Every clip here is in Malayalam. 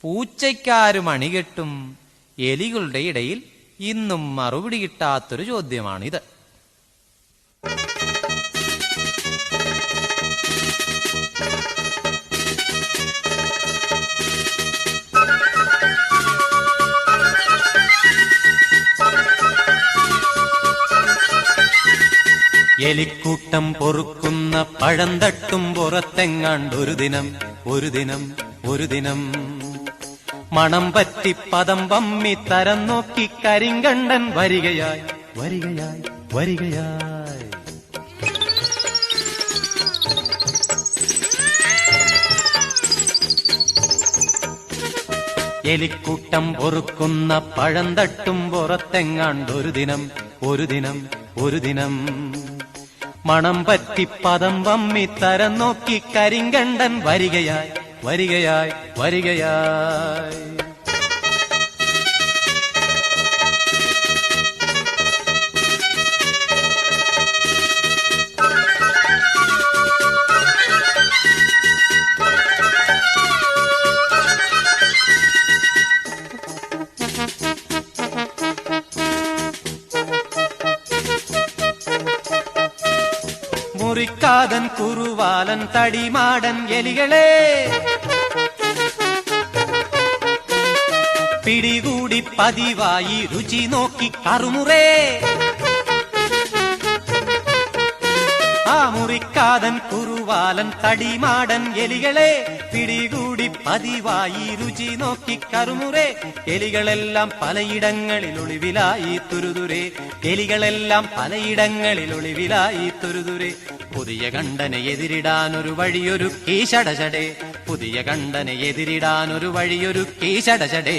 പൂച്ചയ്ക്കാരും അണികെട്ടും എലികളുടെ ഇടയിൽ ഇന്നും മറുപടി കിട്ടാത്തൊരു ചോദ്യമാണിത്. എലിക്കൂട്ടം പൊറുക്കുന്ന പഴം തട്ടും പുറത്തെങ്ങാണ്ടൊരു ദിനം ഒരു ദിനം ഒരു ദിനം. മണം പറ്റി പദം വമ്മി തരം നോക്കി കരിങ്കണ്ടൻ വരികയായി. വരികയായി വരികയായി. എലിക്കൂട്ടം പൊറുക്കുന്ന പഴം തട്ടും പുറത്തെങ്ങാണ്ടൊരു ദിനം ഒരു ദിനം ഒരു ദിനം. മണം പറ്റി പദം വമ്മി തരം നോക്കി കരിങ്കണ്ടൻ വരികയായി. வருகையாய் வருகையாய். முறிக்காதன் குருவாலன் தடிமாடன் எலிகளே. പിടികൂടി പതിവായി രുചി നോക്കി കറുമുറേ. ആ മുറിക്കാതൻ കുറുവാലൻ തടിമാടൻ എലികളെ പിടികൂടി പതിവായി രുചി നോക്കി കറുമുറേ. എലികളെല്ലാം പലയിടങ്ങളിൽ ഒളിവിലായി തുരുതുരേ. എലികളെല്ലാം പലയിടങ്ങളിൽ ഒളിവിലായി തുരുതുരേ. പുതിയ കണ്ടനെ എതിരിടാൻ ഒരു വഴിയൊരു കീശടചടേ പുതിയ കണ്ടനെ എതിരിടാൻ ഒരു വഴിയൊരു കീശടചടേ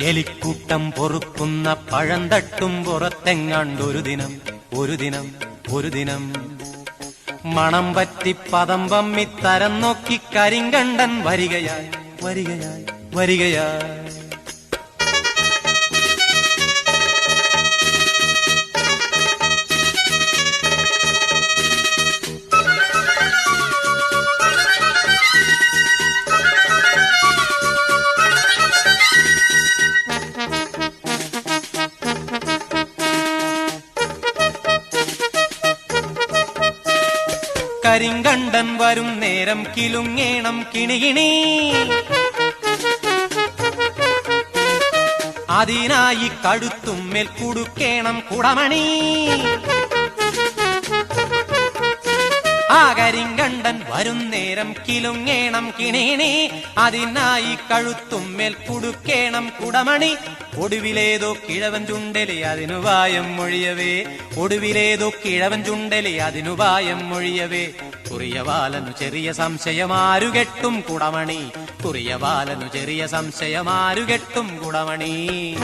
എലിക്കൂട്ടം പൊറുക്കുന്ന പഴം തട്ടും പുറത്തെങ്ങാണ്ടൊരു ദിനം ഒരു ദിനം ഒരു ദിനം. മണം പറ്റി പദം പമ്മി തരം നോക്കി കരിങ്കണ്ടൻ വരികയായി വരികയായി വരികയായി. കരിങ്കണ്ടൻ വരും നേരം കിലുങ്ങേണം കിണികിണി. അതിനായി കഴുത്തുമ്മേൽ കുടുക്കേണം കുടമണി. കരിങ്കണ്ടൻ വരും നേരം കിലുങ്ങേണം കിണീണി അതിനായി കഴുത്തുമ്മേൽ കുടുക്കേണം കുടമണി. ഒടുവിലേതോ കിഴവൻ ചുണ്ടലി അതിനു വായം മൊഴിയവേ. ഒടുവിലേതോ കിഴവൻ ചുണ്ടലി അതിനു വായം മൊഴിയവേ. കുറിയവാലനു ചെറിയ സംശയമാരുകെട്ടും കുടമണി. കുറിയവാലനു ചെറിയ സംശയമാരുകെട്ടും കുടമണി.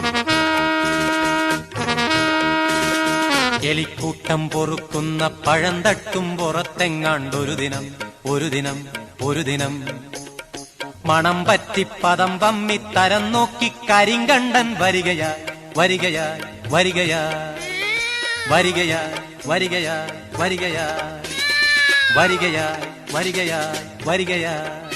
എലിക്കൂട്ടം പൊറുക്കുന്ന പഴം തട്ടും പുറത്തെങ്ങാണ്ടൊരു ദിനം ഒരു ദിനം ഒരു ദിനം. മണം പറ്റി പദം പമ്മി തരം നോക്കി കരിങ്കണ്ടൻ വരികയാ വരികയാ വരികയാ. വരികയാ വരികയാ വരികയാ. വരികയാ വരികയാ വരികയായി